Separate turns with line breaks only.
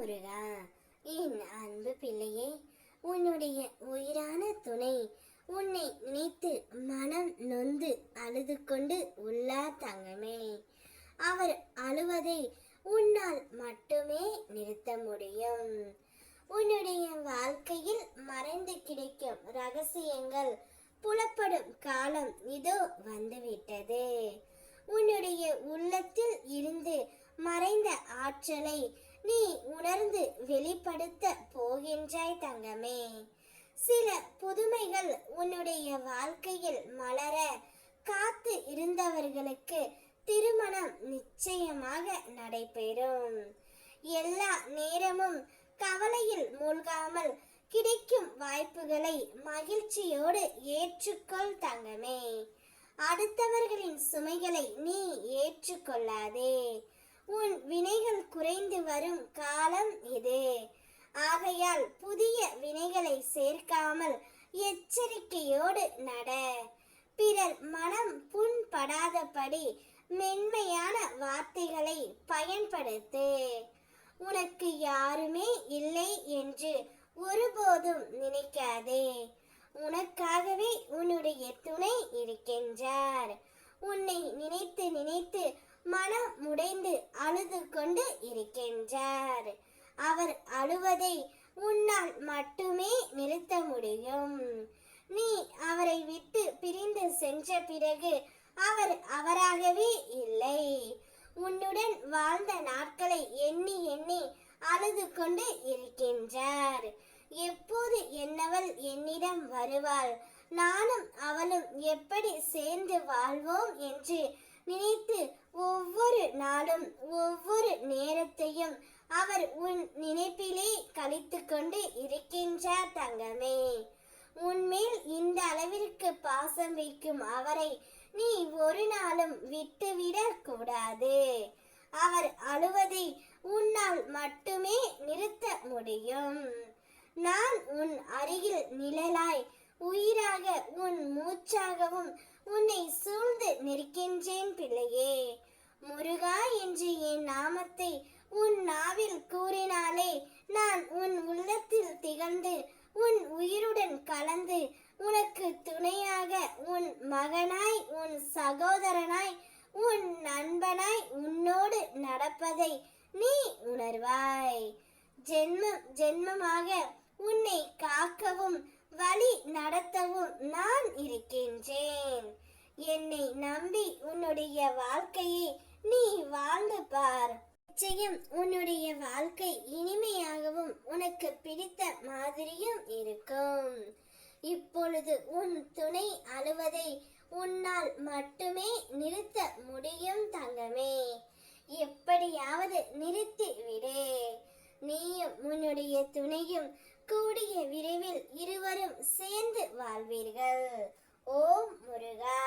முருகா என் அன்பு பிள்ளையே உன்னுடைய உயிரான துணை உன்னை நினைத்து மனம் நொந்து அழுது கொண்டு உள்ளார் தங்கமே. அவர் அழுவதை உன்னால் மட்டுமே நிறுத்த முடியும். உன்னுடைய வாழ்க்கையில் மறைந்து கிடைக்கும் ரகசியங்கள் புலப்படும் காலம் இதோ வந்துவிட்டது. உன்னுடைய உள்ளத்தில் இருந்து மறைந்த ஆற்றலை நீ உணர்ந்து வெளிப்படுத்த போகின்றாய் தங்கமே. சில புதுமைகள் உன்னுடைய வாழ்க்கையில் மலர காத்து இருந்தவர்களுக்கு திருமணம் நிச்சயமாக நடைபெறும். எல்லா நேரமும் கவலையில் மூழ்காமல் கிடைக்கும் வாய்ப்புகளை மகிழ்ச்சியோடு ஏற்றுக்கொள் தங்கமே. அடுத்தவர்களின் சுமைகளை நீ ஏற்றுக்கொள்ளாதே. உன் வினைகள் குறைந்து வரும் காலம் இது. ஆகையால் புதிய வினைகளை சேர்க்காமல் எச்சரிக்கையோடு நட. பிறர் மனம் புண்படாதபடி மென்மையான வார்த்தைகளை பயன்படுத்து. உனக்கு யாருமே இல்லை என்று ஒருபோதும் நினைக்காதே. உனக்காகவே உன்னுடைய துணை இருக்கின்றார். உன்னை நினைத்து நினைத்து மனம் உடைந்து அழுது கொண்டு இருக்கின்றார். அவர் அழுவதை உன்னால் மட்டுமே நிறுத்த முடியும். நீ அவரை விட்டு பிரிந்து சென்ற பிறகு அவர் அவராகவே இல்லை. உன்னுடன் வாழ்ந்த நாட்களை எண்ணி எண்ணி அழுது கொண்டு இருக்கின்றார். எப்போது என்னவள் என்னிடம் வருவாள்? நானும் அவளும் எப்படி சேர்ந்து வாழ்வோம் என்று நினைத்து ஒவ்வொரு நாளும் ஒவ்வொரு நேரத்தையும் அவர் உன் நினைப்பிலே கழித்து கொண்டு இருக்கின்றார் தங்கமே. உன்மேல் இந்த அளவிற்கு பாசம் வைக்கும் அவரை நீ ஒரு நாளும் விட்டுவிடக் கூடாது. அவர் அழுவதை உன்னால் மட்டுமே நிறுத்த முடியும். நான் உன் அருகில் நிழலாய் மூச்சாகவும் உன்னை சூழ்ந்து நிற்கின்றேன் பிள்ளையே. முருகா என்று என் நாமத்தை உன் நாவில் கூறினாலே நான் உன் உள்ளத்தில் திகழ்ந்து உன் உயிருடன் கலந்து உனக்கு துணையாக உன் மகனாய் உன் சகோதரனாய் உன் நண்பனாய் உன்னோடு நடப்பதை நீ உணர்வாய். ஜென்மம் ஜென்மமாக உன்னை காக்கவும் வழி நடத்தவும் நான் இருக்கின்றேன். என்னை நம்பி உன்னுடைய வாழ்க்கையை நீ வாழ்ந்து பார். நிச்சயம் உன்னுடைய வாழ்க்கை இனிமையாகவும் உனக்கு பிடித்த மாதிரியும் இருக்கும். இப்பொழுது உன் துணை அழுவதை உன்னால் மட்டுமே நிறுத்த முடியும் தங்கமே. எப்படியாவது நிறுத்தி விடு நீயும் உன்னுடைய துணையும் கூடிய விரைவில் இருவரும் சேர்ந்து வாழ்வீர்கள். ஓம் முருகா.